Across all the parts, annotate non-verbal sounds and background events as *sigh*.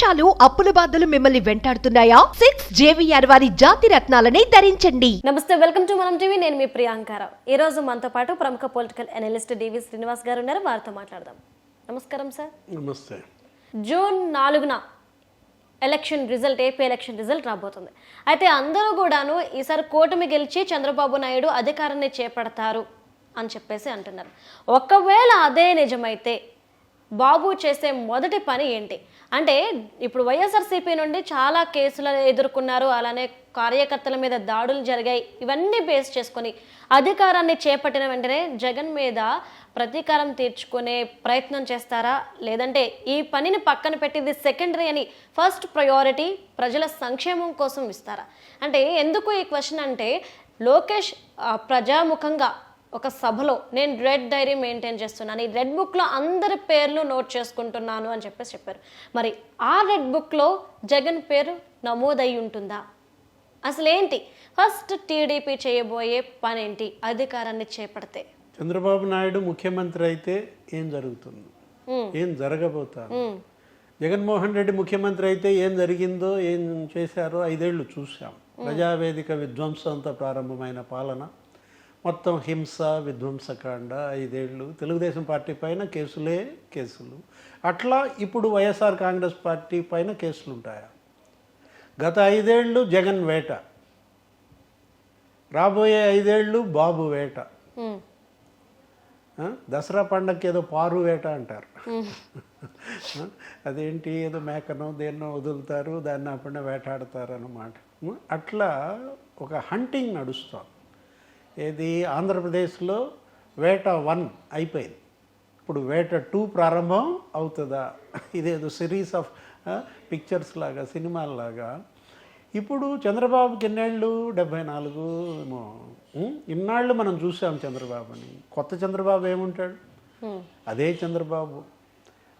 మోసాలు అప్పుల బాధలు మిమ్మల్ని వెంటాడుతున్నాయా? సిక్స్ జేవిఆర్ వారి జాతి రత్నాలని ధరించండి. నమస్తే వెల్కమ్ టు మనం టీవీ. నేను మీ ప్రియాంకారావు ఈ రోజు మనతో పాటు ప్రముఖ పొలిటికల్ అనలిస్ట్ డివి శ్రీనివాస్ గారు ఉన్నారు. వారితో మాట్లాడదాం. నమస్కారం సార్. నమస్తే. జూన్ నాలుగున election result AP election result రాబోతుంది. అయితే అందరూ కూడాను ఈసారి కూటమి గెలిచి చంద్రబాబు నాయుడు అధికారాన్ని చేపడతారు అని చెప్పేసి అంటున్నారు. ఒకవేళ అదే నిజమైతే బాబు చేసే మొదటి పని ఏంటి? అంటే ఇప్పుడు వైఎస్ఆర్సీపీ నుండి చాలా కేసులు ఎదుర్కొన్నారు. అలానే కార్యకర్తల మీద దాడులు జరిగాయి. ఇవన్నీ బేస్ చేసుకొని అధికారాన్ని చేపట్టిన వెంటనే జగన్ మీద ప్రతీకారం తీర్చుకునే ప్రయత్నం చేస్తారా? లేదంటే ఈ పనిని పక్కన పెట్టింది సెకండరీ అని ఫస్ట్ ప్రయారిటీ ప్రజల సంక్షేమం కోసం ఇస్తారా? అంటే ఎందుకు ఈ క్వశ్చన్ అంటే లోకేష్ ప్రజాముఖంగా ఒక సభలో నేను రెడ్ డైరీ మెయింటైన్ చేస్తున్నాను. ఈ రెడ్ బుక్లో అందరి పేర్లు నోట్ చేసుకుంటున్నాను అని చెప్పేసి చెప్పారు. మరి ఆ రెడ్ బుక్లో జగన్ పేరు నమోదై ఉంటుందా? అసలు ఏంటి ఫస్ట్ టీడీపీ చేయబోయే పని ఏంటి అధికారాన్ని చేపడితే. చంద్రబాబు నాయుడు ముఖ్యమంత్రి అయితే ఏం జరుగుతుంది? ఏం జరగబోతాను జగన్మోహన్ రెడ్డి ముఖ్యమంత్రి అయితే ఏం జరిగిందో ఏం చేశారో ఐదేళ్ళు చూసాం ప్రజావేదిక విధ్వంసంతో ప్రారంభమైన పాలన. మొత్తం హింస విధ్వంసకాండ ఐదేళ్ళు తెలుగుదేశం పార్టీ పైన కేసులే కేసులు. అట్లా ఇప్పుడు వైఎస్ఆర్ కాంగ్రెస్ పార్టీ పైన కేసులు ఉంటాయా గత ఐదేళ్ళు జగన్ వేట. రాబోయే ఐదేళ్ళు బాబు వేట? దసరా పండగకి ఏదో పారు వేట అంటారు? అదేంటి? ఏదో మేకనో దేన్నో వదులుతారు దాన్ని అప్పుడే వేటాడతారు అన్నమాట? అట్లా ఒక హంటింగ్ నడుస్తోంది. ఏది? ఆంధ్రప్రదేశ్లో వేట వన్ అయిపోయింది. ఇప్పుడు వేట టూ ప్రారంభం అవుతుందా? ఇదేదో సిరీస్ ఆఫ్ పిక్చర్స్ లాగా సినిమాల్లాగా ఇప్పుడు చంద్రబాబుకి ఎన్నేళ్ళు డెబ్భై నాలుగు ఏమో? ఇన్నాళ్ళు మనం చూసాం చంద్రబాబుని. కొత్త చంద్రబాబు ఏముంటాడు? అదే చంద్రబాబు.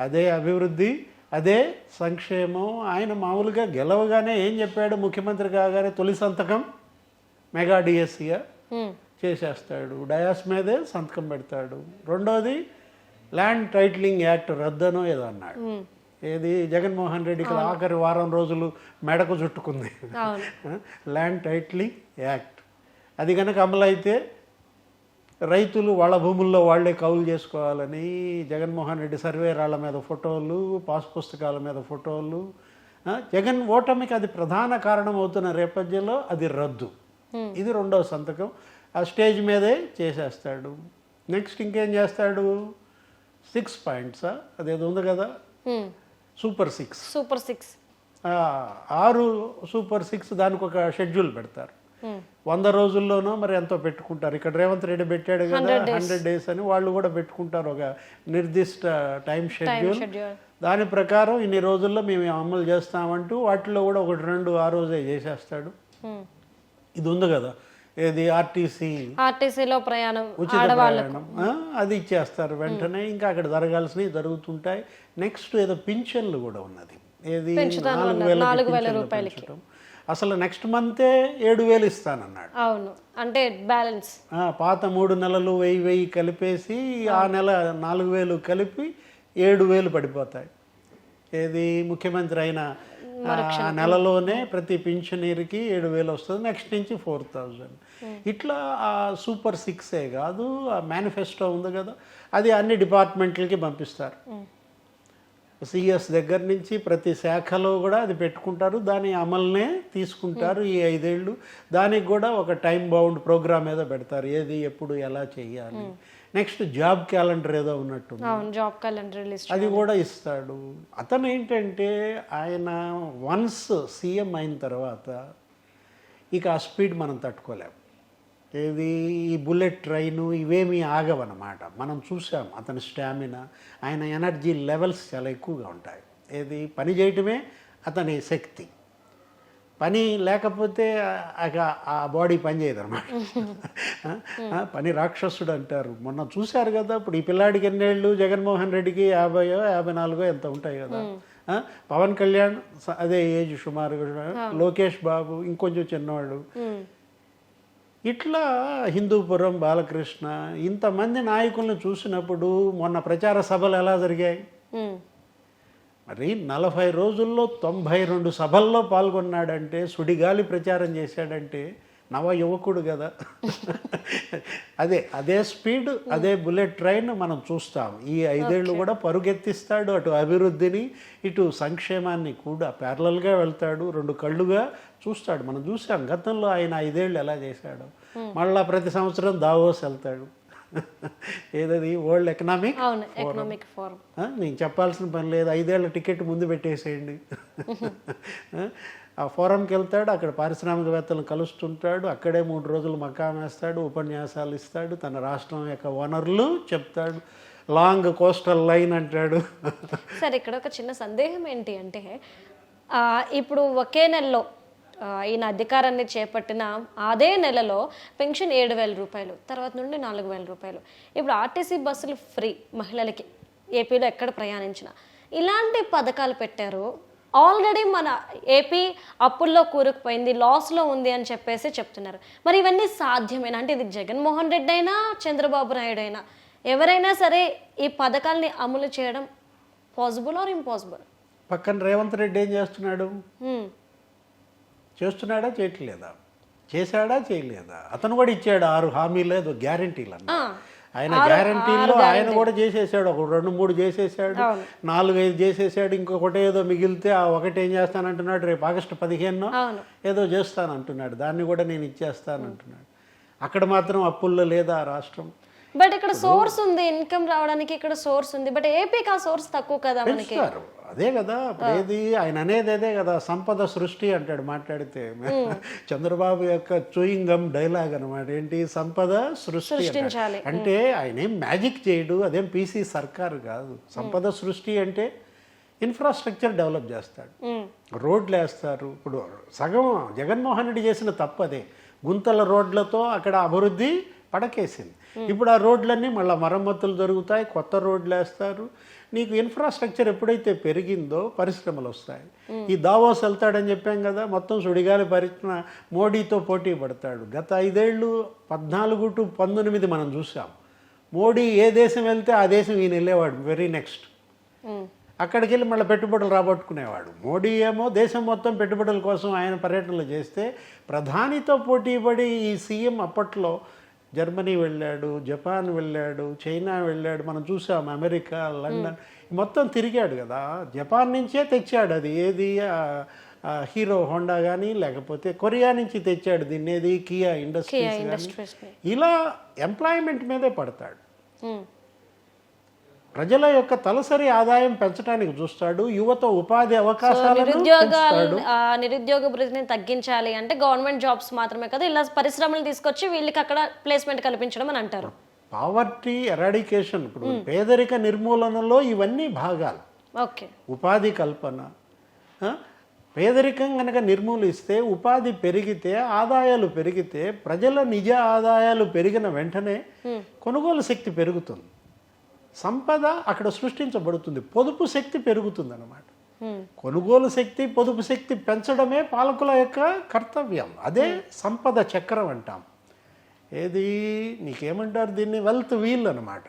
అదే అభివృద్ధి అదే సంక్షేమం. ఆయన మామూలుగా గెలవగానే ఏం చెప్పాడు ముఖ్యమంత్రి కాగానే తొలి సంతకం? మెగా డిఎస్సీగా. చేసేస్తాడు. డయాస్ మీదే సంతకం పెడతాడు. రెండోది ల్యాండ్ టైటిలింగ్ యాక్ట్ రద్దనో ఏదో అన్నాడు. ఏది? జగన్మోహన్ రెడ్డికి ఆఖరి వారం రోజులు మెడకు చుట్టుకుంది. Land titling act. అది కనుక అమలైతే రైతులు వాళ్ళ భూముల్లో వాళ్ళే కౌలు చేసుకోవాలని జగన్మోహన్ రెడ్డి సర్వే రాళ్ళ మీద ఫోటోలు పాస్ పుస్తకాల మీద ఫోటోలు జగన్ ఓటమికి అది ప్రధాన కారణం అవుతున్న నేపథ్యంలో అది రద్దు. ఇది రెండవ సంతకం. ఆ స్టేజ్ మీదే చేసేస్తాడు. నెక్స్ట్ ఇంకేం చేస్తాడు? సిక్స్ పాయింట్సా అదేదో ఉంది కదా? సూపర్ సిక్స్ సూపర్ సిక్స్ ఆరు సూపర్ సిక్స్ దానికి ఒక షెడ్యూల్ పెడతారు. ఉమ్, వంద రోజుల్లోనో మరి ఎంతో పెట్టుకుంటారు. ఇక్కడ రేవంత్ రెడ్డి పెట్టాడు కదా హండ్రెడ్ డేస్ అని వాళ్ళు కూడా పెట్టుకుంటారు ఒక నిర్దిష్ట టైం షెడ్యూల్ దాని ప్రకారం ఇన్ని రోజుల్లో మేము అమలు చేస్తామంటూ వాటిలో కూడా ఒకటి రెండు ఆ రోజే చేసేస్తాడు. ఉమ్. ఇది ఉంది కదా. ఏది? ఆర్టీసీ. ఆర్టీసీలో ప్రయాణం ఉచిత ప్రయాణం. అది ఇచ్చేస్తారు వెంటనే. ఇంకా అక్కడ జరగాల్సినవి జరుగుతుంటాయి. నెక్స్ట్ ఏదో పింఛన్లు కూడా ఉన్నది. ఏది? నాలుగు వేల రూపాయలు అసలు నెక్స్ట్ మంతే ఏడు వేలు ఇస్తానన్నాడు. అవును. అంటే బ్యాలెన్స్. పాత మూడు నెలలు వెయ్యి వెయ్యి కలిపేసి ఆ నెల నాలుగు వేలు కలిపి ఏడు వేలు పడిపోతాయి. ఏది? ముఖ్యమంత్రి అయిన ఆ నెలలోనే ప్రతి పింఛనీర్కి ఏడు వేలు వస్తుంది నెక్స్ట్ నుంచి ఫోర్ థౌజండ్. ఇట్లా ఆ సూపర్ సిక్సే కాదు ఆ మేనిఫెస్టో ఉంది కదా అది అన్ని డిపార్ట్మెంట్లకి పంపిస్తారు. సిఎస్ దగ్గర నుంచి ప్రతి శాఖలో కూడా అది పెట్టుకుంటారు దాని అమలునే తీసుకుంటారు ఈ ఐదేళ్ళు. దానికి కూడా ఒక టైం బౌండ్ ప్రోగ్రామ్ ఏదో పెడతారు ఏది ఎప్పుడు ఎలా చేయాలి. నెక్స్ట్ జాబ్ క్యాలెండర్ ఏదో ఉన్నట్టు జాబ్ క్యాలెండర్ అది కూడా ఇస్తాడు. అతను ఏంటంటే ఆయన వన్స్ సీఎం అయిన తర్వాత ఇక ఆ స్పీడ్ మనం తట్టుకోలేం. ఏది ఈ బుల్లెట్ ట్రైను ఇవేమీ ఆగవన్నమాట. మనం చూసాం అతని స్టామినా ఆయన ఎనర్జీ లెవెల్స్ చాలా ఎక్కువగా ఉంటాయి. ఏది పని చేయటమే అతని శక్తి. పని లేకపోతే ఆ- ఆ బాడీ పని చేయదు అనమాట *laughs* పని రాక్షసుడు అంటారు. మొన్న చూశారు కదా ఇప్పుడు ఈ పిల్లాడికి ఎన్నేళ్ళు జగన్మోహన్ రెడ్డికి యాభైయో యాభై నాలుగో ఎంత ఉంటాయి కదా. పవన్ కళ్యాణ్ అదే ఏజ్ సుమారుగా లోకేష్ బాబు ఇంకొంచెం చిన్నవాళ్ళు. ఇట్లా హిందూపురం బాలకృష్ణ ఇంతమంది నాయకులను చూసినప్పుడు మొన్న ప్రచార సభలు ఎలా జరిగాయి? మరి నలభై రోజుల్లో తొంభై రెండు సభల్లో పాల్గొన్నాడంటే సుడిగాలి ప్రచారం చేశాడంటే నవ యువకుడు కదా. అదే అదే స్పీడ్ అదే బుల్లెట్ ట్రైన్ మనం చూస్తాం. ఈ ఐదేళ్ళు కూడా పరుగెత్తిస్తాడు అటు అభివృద్ధిని ఇటు సంక్షేమాన్ని కూడా ప్యారలల్గా వెళ్తాడు రెండు కళ్ళుగా చూస్తాడు. మనం చూసాం గతంలో ఆయన ఐదేళ్ళు ఎలా చేశాడు. మళ్ళా ప్రతి సంవత్సరం దావోస్ వెళ్తాడు. ఏదది? వరల్డ్ ఎకనామిక్ ఎకనామిక్ ఫోరం నేను చెప్పాల్సిన పని లేదు. ఐదేళ్ళ టికెట్ ముందు పెట్టేసేయండి. ఆ, ఫోరంకి వెళ్తాడు అక్కడ పారిశ్రామికవేత్తలను కలుస్తుంటాడు అక్కడే మూడు రోజులు మకాం వేస్తాడు ఉపన్యాసాలు ఇస్తాడు తన రాష్ట్రం యొక్క వనరులు చెప్తాడు. లాంగ్ కోస్టల్ లైన్ అంటాడు. సరే ఇక్కడ ఒక చిన్న సందేహం ఏంటి అంటే ఇప్పుడు ఒకే నెలలో ఈయన అధికారాన్ని చేపట్టిన అదే నెలలో పెన్షన్ ఏడు వేల రూపాయలు తర్వాత నుండి నాలుగు వేల రూపాయలు. ఇప్పుడు ఆర్టీసీ బస్సులు ఫ్రీ మహిళలకి ఏపీలో ఎక్కడ ప్రయాణించిన. ఇలాంటి పథకాలు పెట్టారు. ఆల్రెడీ మన ఏపీ అప్పుల్లో కూరుకుపోయింది లాస్లో ఉంది అని చెప్పేసి చెప్తున్నారు. మరి ఇవన్నీ సాధ్యమేనా? అంటే ఇది జగన్మోహన్ రెడ్డి అయినా చంద్రబాబు నాయుడు అయినా ఎవరైనా సరే ఈ పథకాల్ని అమలు చేయడం పాసిబుల్ ఆర్ ఇంపాసిబుల్? పక్కన రేవంత్ రెడ్డి ఏం చేస్తున్నాడు? చేస్తున్నాడా చేయట్లేదా? చేశాడా చేయలేదా? అతను కూడా ఇచ్చాడు ఆరు హామీలు ఏదో గ్యారంటీలు అన్న. ఆయన గ్యారంటీలో ఆయన కూడా చేసేసాడు ఒక రెండు మూడు చేసేసాడు నాలుగు ఐదు చేసేసాడు ఇంకొకటి ఏదో మిగిలితే ఆ ఒకటి ఏం చేస్తానంటున్నాడు రేపు ఆగస్టు పదిహేను ఏదో చేస్తానంటున్నాడు దాన్ని కూడా నేను ఇచ్చేస్తానంటున్నాడు. అక్కడ మాత్రం అప్పుల్లో లేదా ఆ రాష్ట్రం? బట్ ఇక్కడ సోర్స్ ఉంది ఇన్కమ్ రావడానికి ఇక్కడ సోర్స్ ఉంది. బట్ ఏపీకి ఆ సోర్స్ తక్కువ కదా మనకి. అదే కదా ఏది ఆయన అనేది అదే కదా సంపద సృష్టి అంటాడు మాట్లాడితే. చంద్రబాబు యొక్క చూయింగ్ డైలాగ్ అనమాట ఏంటి? సంపద సృష్టి. అంటే ఆయన ఏం మ్యాజిక్ చేయడు అదేం పీసీ సర్కారు కాదు. సంపద సృష్టి అంటే ఇన్ఫ్రాస్ట్రక్చర్ డెవలప్ చేస్తాడు. రోడ్లు వేస్తారు ఇప్పుడు సగం జగన్మోహన్ రెడ్డి చేసిన తప్పు అదే. గుంతల రోడ్లతో అక్కడ అభివృద్ధి పడకేసింది. ఇప్పుడు ఆ రోడ్లన్నీ మళ్ళీ మరమ్మతులు జరుగుతాయి కొత్త రోడ్లు వేస్తారు నీకు ఇన్ఫ్రాస్ట్రక్చర్ ఎప్పుడైతే పెరిగిందో పరిశ్రమలు వస్తాయి. ఈ దావోస్ వెళ్తాడని చెప్పాం కదా మొత్తం సుడిగాలి పరిశ్రమ మోడీతో పోటీ పడతాడు. గత ఐదేళ్ళు పద్నాలుగు టు పంతొమ్మిది మనం చూసాం. మోడీ ఏ దేశం వెళ్తే ఆ దేశం ఈయన వెళ్ళేవాడు వెరీ నెక్స్ట్. అక్కడికి వెళ్ళి మళ్ళీ పెట్టుబడులు రాబట్టుకునేవాడు. మోడీ ఏమో దేశం మొత్తం పెట్టుబడుల కోసం ఆయన పర్యటనలు చేస్తే ప్రధానితో పోటీపడి ఈ సీఎం అప్పట్లో జర్మనీ వెళ్ళాడు జపాన్ వెళ్ళాడు చైనా వెళ్ళాడు మనం చూసాం అమెరికా లండన్. మొత్తం తిరిగాడు కదా. జపాన్ నుంచే తెచ్చాడు అది. ఏది? హీరో హోండా కానీ లేకపోతే కొరియా నుంచి తెచ్చాడు దీన్ని ఏది కియా ఇండస్ట్రీస్. కానీ ఇలా ఎంప్లాయ్మెంట్ మీదే పడతాడు. ప్రజల యొక్క తలసరి ఆదాయం పెంచడానికి చూస్తాడు యువత ఉపాధి అవకాశాలను నిరుద్యోగాలు నిరుద్యోగ వృద్ధిని తగ్గించాలి అంటే గవర్నమెంట్ జాబ్స్ మాత్రమే కదా ఇలా పరిశ్రమలు తీసుకొచ్చి వీళ్ళకి అక్కడ ప్లేస్మెంట్ కల్పించడం అని అంటారు. పావర్టీ ఎరాడికేషన్ ఇప్పుడు పేదరిక నిర్మూలనలో ఇవన్నీ భాగాలు. ఓకే. ఉపాధి కల్పన? పేదరికం కనుక నిర్మూలిస్తే ఉపాధి పెరిగితే ఆదాయాలు పెరిగితే ప్రజల నిజ ఆదాయాలు పెరిగిన వెంటనే కొనుగోలు శక్తి పెరుగుతుంది. సంపద అక్కడ సృష్టించబడుతుంది. పొదుపు శక్తి పెరుగుతుంది అన్నమాట మ్మ్. కొనుగోలు శక్తి పొదుపు శక్తి పెంచడమే పాలకుల యొక్క కర్తవ్యం. అదే సంపద చక్రం అంటాం. ఏది? నీకేమంటారు దీన్ని? వెల్త్ వీల్ అనమాట.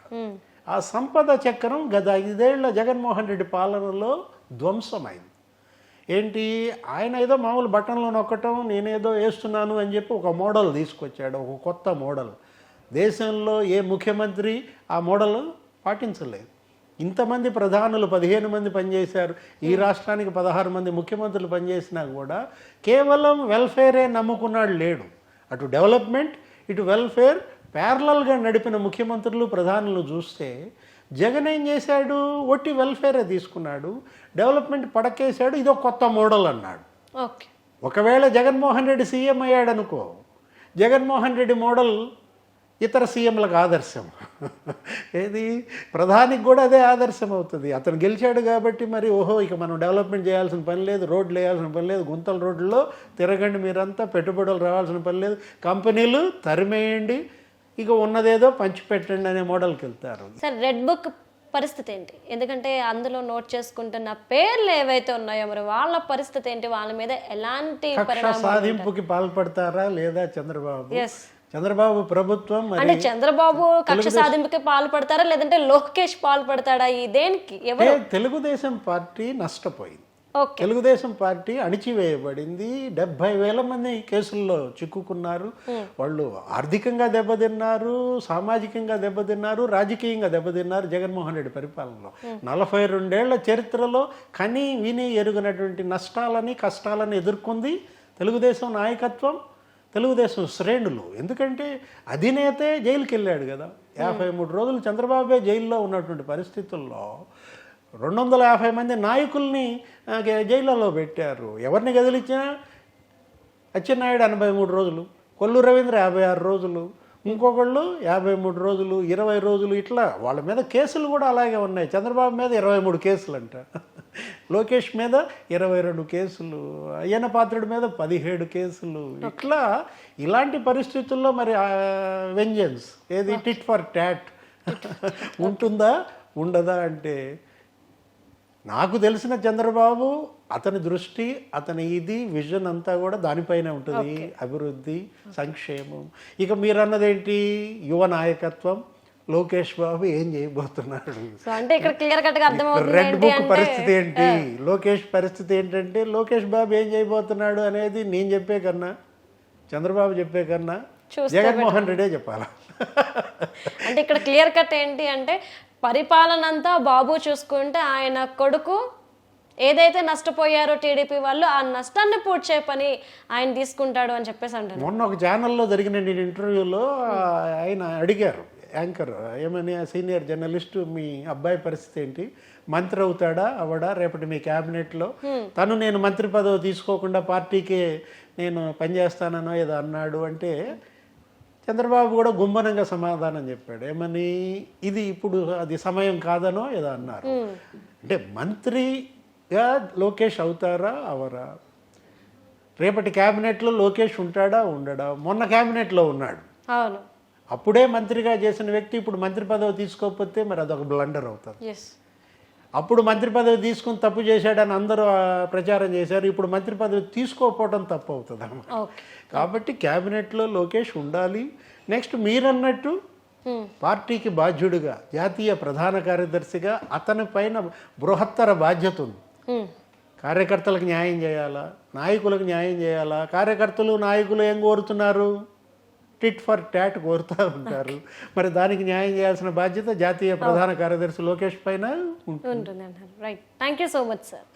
ఆ సంపద చక్రం గత ఐదేళ్ళ జగన్మోహన్ రెడ్డి పాలనలో ధ్వంసమైంది. ఏంటి? ఆయన ఏదో మామూలు బటన్లో నొక్కటం నేనేదో వేస్తున్నాను అని చెప్పి ఒక మోడల్ తీసుకొచ్చాడు. ఒక కొత్త మోడల్. దేశంలో ఏ ముఖ్యమంత్రి ఆ మోడల్ పాటించలేదు. ఇంతమంది ప్రధానులు పదిహేను మంది పనిచేశారు. ఈ రాష్ట్రానికి పదహారు మంది ముఖ్యమంత్రులు పనిచేసినా కూడా కేవలం వెల్ఫేరే నమ్ముకున్నాడు లేడు. అటు డెవలప్మెంట్ ఇటు వెల్ఫేర్ ప్యారలల్గా నడిపిన ముఖ్యమంత్రులు ప్రధానులు చూస్తే జగన్ ఏం చేశాడు? ఒట్టి వెల్ఫేరే తీసుకున్నాడు. డెవలప్మెంట్ పడకేశాడు. ఇదో కొత్త మోడల్ అన్నాడు. ఓకే. ఒకవేళ జగన్మోహన్ రెడ్డి సీఎం అయ్యాడనుకో జగన్మోహన్ రెడ్డి మోడల్ ఇతర సీఎంలకు ఆదర్శం. ఏది? ప్రధానికి కూడా అదే ఆదర్శం అవుతుంది. అతను గెలిచాడు కాబట్టి మరి ఓహో ఇక మనం డెవలప్మెంట్ చేయాల్సిన పని లేదు రోడ్లు వేయాల్సిన పని లేదు గుంతల రోడ్లలో తిరగండి మీరంతా పెట్టుబడులు రావాల్సిన పని లేదు. కంపెనీలు తరిమేయండి ఇక ఉన్నదేదో పంచిపెట్టండి అనే మోడల్కి వెళ్తారు. సరే రెడ్ బుక్ పరిస్థితి ఏంటి? ఎందుకంటే అందులో నోట్ చేసుకుంటున్న పేర్లు ఏవైతే ఉన్నాయో మరి వాళ్ళ పరిస్థితి ఏంటి? వాళ్ళ మీద ఎలాంటి సాధింపుకి పాల్పడతారా లేదా చంద్రబాబు? చంద్రబాబు ప్రభుత్వం అంటే చంద్రబాబు కక్ష సాధింపుకి పాల్పడతారా? లేదంటే లోకేష్ పాల్పడతాడా? ఈ దేనికి? ఎవరు? తెలుగుదేశం పార్టీ నష్టపోయింది. తెలుగుదేశం పార్టీ అణిచివేయబడింది. డెబ్బై వేల మంది కేసుల్లో చిక్కుకున్నారు. వాళ్ళు ఆర్థికంగా దెబ్బతిన్నారు సామాజికంగా దెబ్బతిన్నారు రాజకీయంగా దెబ్బతిన్నారు జగన్మోహన్ రెడ్డి పరిపాలనలో. నలభై రెండేళ్ళ చరిత్రలో కని విని ఎరుగినటువంటి నష్టాలని కష్టాలని ఎదుర్కొంది తెలుగుదేశం నాయకత్వం. తెలుగుదేశం శ్రేణులు. ఎందుకంటే అధినేతే జైలుకి వెళ్ళాడు కదా. యాభై మూడు రోజులు చంద్రబాబే జైల్లో ఉన్నటువంటి పరిస్థితుల్లో రెండు వందల యాభై మంది నాయకుల్ని జైళ్ళలో పెట్టారు. ఎవరిని గదిలిచ్చినా? అచ్చెన్నాయుడు ఎనభై మూడు రోజులు కొల్లు రవీంద్ర యాభై ఆరు రోజులు ఇంకొకళ్ళు యాభై మూడు రోజులు ఇరవై రోజులు ఇట్లా వాళ్ళ మీద కేసులు కూడా అలాగే ఉన్నాయి. చంద్రబాబు మీద ఇరవై మూడు కేసులు అంట లోకేష్ మీద ఇరవై రెండు కేసులు అయ్యన్న పాత్రుడి మీద పదిహేడు కేసులు. ఇట్లా ఇలాంటి పరిస్థితుల్లో మరి వెంజన్స్ ఏది? టిట్ ఫర్ ట్యాట్ ఉంటుందా? ఉండదా అంటే నాకు తెలిసిన చంద్రబాబు అతని దృష్టి అతని ఇది విజన్ అంతా కూడా దానిపైనే ఉంటుంది. అభివృద్ధి సంక్షేమం. ఇక మీరు అన్నదేంటి యువ నాయకత్వం లోకేష్ బాబు ఏం చేయబోతున్నాడు? అంటే ఇక్కడ క్లియర్ కట్గా అర్థమవుతుంది రెడ్ బుక్ పరిస్థితి ఏంటి? లోకేష్ పరిస్థితి ఏంటంటే లోకేష్ బాబు ఏం చేయబోతున్నాడు అనేది నేను చెప్పే కన్నా చంద్రబాబు చెప్పే కన్నా జగన్మోహన్ రెడ్డే చెప్పాలా? అంటే ఇక్కడ క్లియర్ కట్ ఏంటి అంటే పరిపాలన అంతా బాబు చూసుకుంటే ఆయన కొడుకు ఏదైతే నష్టపోయారో టీడీపీ వాళ్ళు ఆ నష్టాన్ని పూడ్చే పని ఆయన తీసుకుంటాడు అని చెప్పేసి అంటారు. మొన్న ఒక ఛానల్లో జరిగిన నేను ఇంటర్వ్యూలో ఆయన అడిగారు. యాంకర్ ఏమని సీనియర్ జర్నలిస్ట్ మీ అబ్బాయి పరిస్థితి ఏంటి? మంత్రి అవుతాడా అవడా? రేపటి మీ క్యాబినెట్లో? తను నేను మంత్రి పదవి తీసుకోకుండా పార్టీకి నేను పనిచేస్తాననో ఏదో అన్నాడు అంటే చంద్రబాబు కూడా గుమ్మనంగా సమాధానం చెప్పాడు. ఏమని ఇది ఇప్పుడు అది సమయం కాదనో ఏదో అన్నారు. అంటే మంత్రిగా లోకేష్ అవుతారా అవరా? రేపటి క్యాబినెట్లో లోకేష్ ఉంటాడా ఉండడా? మొన్న క్యాబినెట్లో ఉన్నాడు. అవును. అప్పుడే మంత్రిగా చేసిన వ్యక్తి ఇప్పుడు మంత్రి పదవి తీసుకోకపోతే మరి అదొక బ్లండర్ అవుతుంది అప్పుడు మంత్రి పదవి తీసుకుని తప్పు చేశాడని అందరూ ప్రచారం చేశారు. ఇప్పుడు మంత్రి పదవి తీసుకోకపోవడం తప్పు అవుతుంది కాబట్టి క్యాబినెట్లో లోకేష్ ఉండాలి. నెక్స్ట్ మీరన్నట్టు పార్టీకి బాధ్యుడిగా జాతీయ ప్రధాన కార్యదర్శిగా అతని పైన బృహత్తర బాధ్యత ఉంది. కార్యకర్తలకు న్యాయం చేయాలా? నాయకులకు న్యాయం చేయాలా? కార్యకర్తలు నాయకులు ఏం కోరుతున్నారు? టిట్ ఫర్ ట్యాట్ కోరుతూ ఉంటారు. మరి దానికి న్యాయం చేయాల్సిన బాధ్యత జాతీయ ప్రధాన కార్యదర్శి లోకేష్ పైన ఉంటుంది. Right thank you so much sir